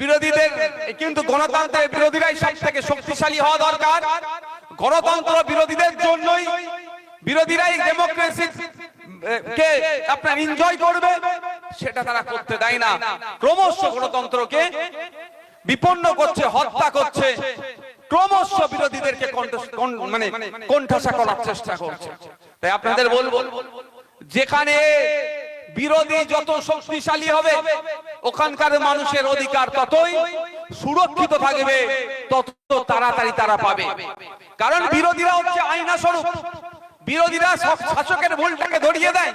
বিরোধীদের, কিন্তু গণতন্ত্রের বিরোধীরাই সব থেকে শক্তিশালী হওয়া দরকার। গণতন্ত্র বিরোধীদের জন্যই বিরোধীরাই ডেমোক্রেসি কে আপনার এনজয় করবে, সেটা তারা করতে দেয় না। ক্রমশ গণতন্ত্রকে বিপন্ন করছে, হত্যা করছে, ক্রমশ বিরোধীদেরকে মানে কোণঠাসা করার চেষ্টা করছে। তাই আপনাদের বলব, যেখানে বিরোধী যত শক্তিশালী হবে, ওখানকার মানুষের অধিকার ততই সুরক্ষিত থাকবে, তত তাড়াতাড়ি তারা পাবে। কারণ বিরোধীরা হচ্ছে আইনা স্বরূপ বিরোধীরা শাসকের ভুলটাকে ধরিয়ে দেয়।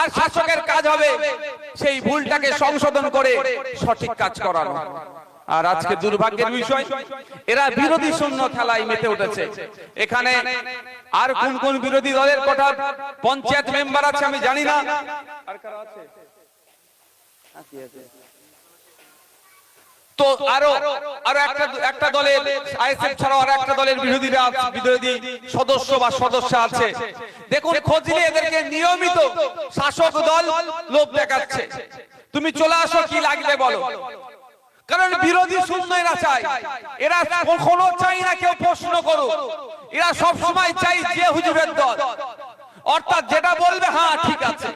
আর শাসকের কাজ হবে সেই ভুলটাকে সংশোধন করে সঠিক কাজ করানো। আর আজকে দুর্ভাগ্যের বিষয়, এরা বিরোধী শূন্য খেলায় মেতে উঠেছে। এখানে আর কোন কোন বিরোধী দলের কথা পঞ্চায়েত মেম্বার আছে আমি জানি না। তো আরও আরও একটা একটা দলের আইএসএফ ছাড়াও আর একটা দলের বিরোধীরা বিরোধী সদস্য বা সদস্য আছে। দেখুন খোঁজ নিয়ে এদেরকে নিয়মিত শাসক দল লোভ দেখাচ্ছে। তুমি চলে আসো, কি লাগবে বলো? কারণ বিরোধী শূন্য এরা চায়। এরা কখনো চাই না কেউ প্রশ্ন করুক। এরা সব সময় চাই যে হুজুরের দল। অর্থাৎ যেটা বলবে হ্যাঁ ঠিক আছে।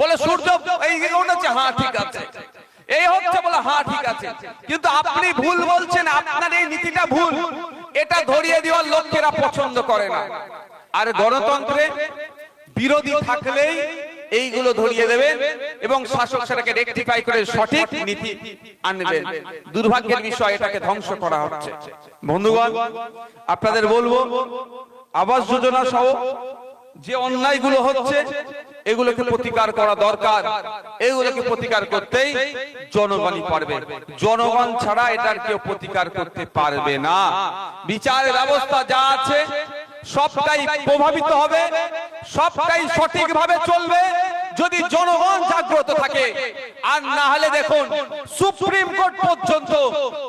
বলে সূর্য এই উঠেছে হ্যাঁ ঠিক আছে। এই হচ্ছে বলে হ্যাঁ ঠিক আছে। কিন্তু আপনি ভুল বলছেন, আপনার এই নীতিটা ভুল। এটা ধরিয়ে দেওয়ার লোকেরা পছন্দ করে না। আর গণতন্ত্রে বিরোধী থাকলেই এইগুলো ধরিয়ে দেবেন এবং শাসক সেটাকে রেকটিফাই করে সঠিক নীতি আনবেন। দুর্ভাগ্যের বিষয় এটাকে ধ্বংস করা হচ্ছে। বন্ধুগণ, আপনাদের বলব, আবাস যোজনা সহ যে অন্যায়গুলো হচ্ছে, এগুলোকে প্রতিকার করা দরকার। এগুলোকে প্রতিকার করতেই জনগণই পারবে। জনগণ ছাড়া এটার কেউ প্রতিকার করতে পারবে না। বিচার ব্যবস্থা যা আছে, সবটাই প্রভাবিত হবে। সবটাই সঠিকভাবে চলবে যদি জনগণ জাগ্রত থাকে। আর না হলে দেখুন, সুপ্রিম কোর্ট পর্যন্ত,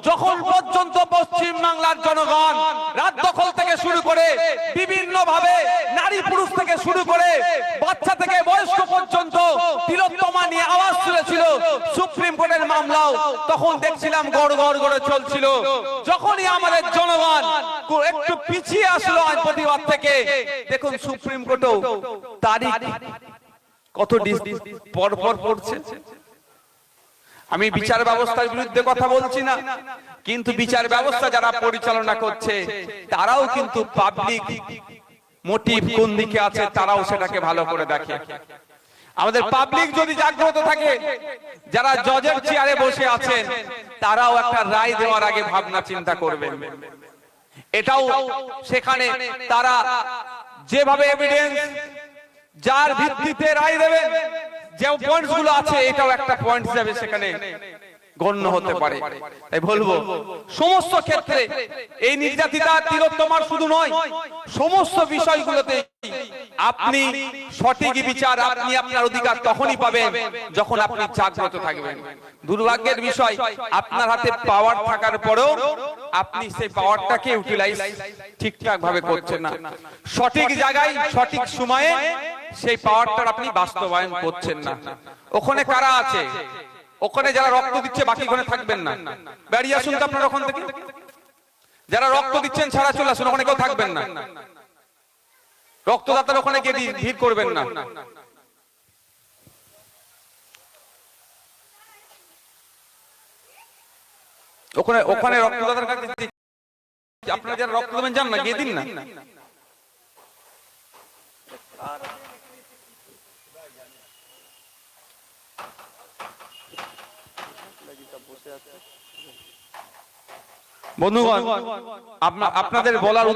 যখন পর্যন্ত পশ্চিম বাংলার জনগণ রাত দখল থেকে শুরু করে বিভিন্ন ভাবে নারী পুরুষ থেকে শুরু করে মামলাও তখন দেখছিলাম গড় গড় গড়ে চলছিল। যখনই আমাদের জনগণ একটু পিছিয়ে আসলো আজ প্রতিবাদ থেকে, দেখুন সুপ্রিম কোর্টও তারিখ কত পর পর পড়ছে। আমি বিচার ব্যবস্থার বিরুদ্ধে কথা বলছি না, কিন্তু বিচার ব্যবস্থা যারা পরিচালনা করছে, তারাও কিন্তু পাবলিক মোটিভ কোন দিকে আছে, তারাও সেটাকে ভালো করে দেখে। আমাদের পাবলিক যদি জাগ্রত থাকে যারা জজের চেয়ারে বসে আছেন তারাও একটা রায় দেওয়ার আগে ভাবনা চিন্তা করবেন। এটাও সেখানে তারা যেভাবে এভিডেন্স যার ভিত্তিতে রায় দেবেন যে পয়েন্টসগুলো আছে এটাও একটা পয়েন্ট হিসাবে সেখানে। গণ্য হতে পারে। তাই বলব সমস্ত ক্ষেত্রে এই নির্যাতিতা তিলোত্তমার শুধু নয় সমস্ত বিষয়গুলোতে আপনি সঠিক বিচার আপনি আপনার অধিকার তখনই পাবেন যখন আপনি জাগ্রত থাকবেন। দুর্ভাগ্যের বিষয় আপনার হাতে পাওয়ার থাকার পরেও আপনি সেই পাওয়ারটাকে ইউটিলাইজ ঠিকঠাক ভাবে করছেন না। সঠিক জায়গায় সঠিক সময়ে সেই পাওয়ারটার আপনি বাস্তবায়ন করছেন না। ওখানে কারা আছে? ওখানে যারা রক্ত দিচ্ছে বাকি ওখানে থাকবেন না। বেরিয়ে আসুন তো আপনার ওখান থেকে। যারা রক্ত দিচ্ছেন, ছাড়া চলে আসুন, ওখানে কেউ থাকবেন না। রক্তদাতার ওখানে গিয়ে ভিড় করবেন না। ওখানে ওখানে রক্তদাতার কাছে আপনারা যারা রক্ত দেবেন, যান না, গিয়ে দিন না। বন্ধুগণ আপনা- আপনাদের বলার